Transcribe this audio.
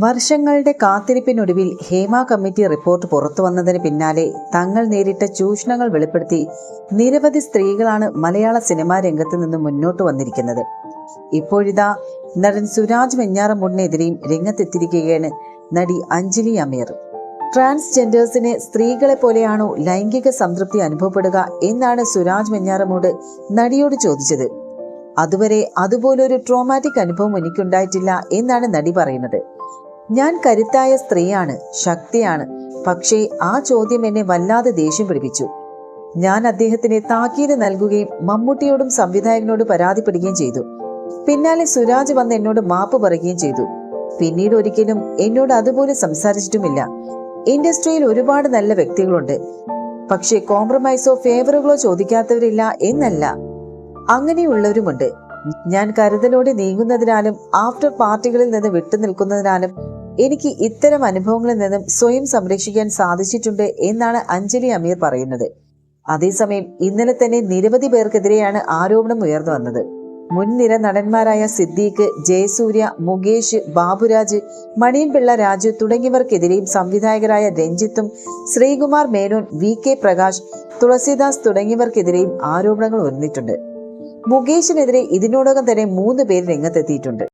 വർഷങ്ങളുടെ കാത്തിരിപ്പിനൊടുവിൽ Hema committee report പുറത്തു വന്നതിന് പിന്നാലെ തങ്ങൾ നേരിട്ട ചൂഷണങ്ങൾ വെളിപ്പെടുത്തി നിരവധി സ്ത്രീകളാണ് മലയാള സിനിമാ രംഗത്ത് നിന്ന് മുന്നോട്ട് വന്നിരിക്കുന്നത്. ഇപ്പോഴിതാ നടൻ സുരാജ് വെഞ്ഞാറമൂടിനെതിരെയും രംഗത്തെത്തിരിക്കുകയാണ് നടി അഞ്ജലി അമീർ. ട്രാൻസ്ജെൻഡേഴ്സിന് സ്ത്രീകളെ പോലെയാണോ ലൈംഗിക സംതൃപ്തി അനുഭവപ്പെടുക എന്നാണ് സുരാജ് വെഞ്ഞാറമൂട് നടിയോട് ചോദിച്ചത്. അതുവരെ അതുപോലൊരു ട്രോമാറ്റിക് അനുഭവം എനിക്കുണ്ടായിട്ടില്ല എന്നാണ് നടി പറയുന്നത്. ഞാൻ കരുത്തായ സ്ത്രീയാണ് ശക്തിയാണ്. പക്ഷേ ആ ചോദ്യം എന്നെ വല്ലാതെ ദേഷ്യം പിടിപ്പിച്ചു. ഞാൻ അദ്ദേഹത്തിന് താക്കീത് നൽകുകയും മമ്മൂട്ടിയോടും സംവിധായകനോട് പരാതിപ്പെടുകയും ചെയ്തു. പിന്നാലെ സുരാജ് വന്ന് എന്നോട് മാപ്പ് പറയുകയും ചെയ്തു. പിന്നീട് ഒരിക്കലും എന്നോട് അതുപോലെ സംസാരിച്ചിട്ടുമില്ല. ഇൻഡസ്ട്രിയിൽ ഒരുപാട് നല്ല വ്യക്തികളുണ്ട്. പക്ഷേ കോംപ്രമൈസോ ഫേവറുകളോ ചോദിക്കാത്തവരില്ല എന്നല്ല. അങ്ങനെയുള്ളവരുമുണ്ട്. ഞാൻ കരുതലോടെ നീങ്ങുന്നതിനാലും ആഫ്റ്റർ പാർട്ടികളിൽ നിന്ന് വിട്ടുനിൽക്കുന്നതിനാലും എനിക്ക് ഇത്തരം അനുഭവങ്ങളിൽ നിന്നും സ്വയം സംരക്ഷിക്കാൻ സാധിച്ചിട്ടുണ്ട് എന്നാണ് അഞ്ജലി അമീർ പറയുന്നത്. അതേസമയം ഇന്നലെ തന്നെ നിരവധി പേർക്കെതിരെയാണ് ആരോപണം ഉയർന്നു വന്നത്. മുൻനിര നടന്മാരായ സിദ്ദീഖ് ജയസൂര്യ മുകേഷ് ബാബുരാജ് മണിയൻപിള്ള രാജു തുടങ്ങിയവർക്കെതിരെയും സംവിധായകരായ രഞ്ജിത്തും ശ്രീകുമാർ മേനോൻ വി കെ പ്രകാശ് തുളസിദാസ് തുടങ്ങിയവർക്കെതിരെയും ആരോപണങ്ങൾ ഉയർന്നിട്ടുണ്ട്. മുകേഷിനെതിരെ ഇതിനോടകം തന്നെ മൂന്ന് പേര് രംഗത്തെത്തിയിട്ടുണ്ട്.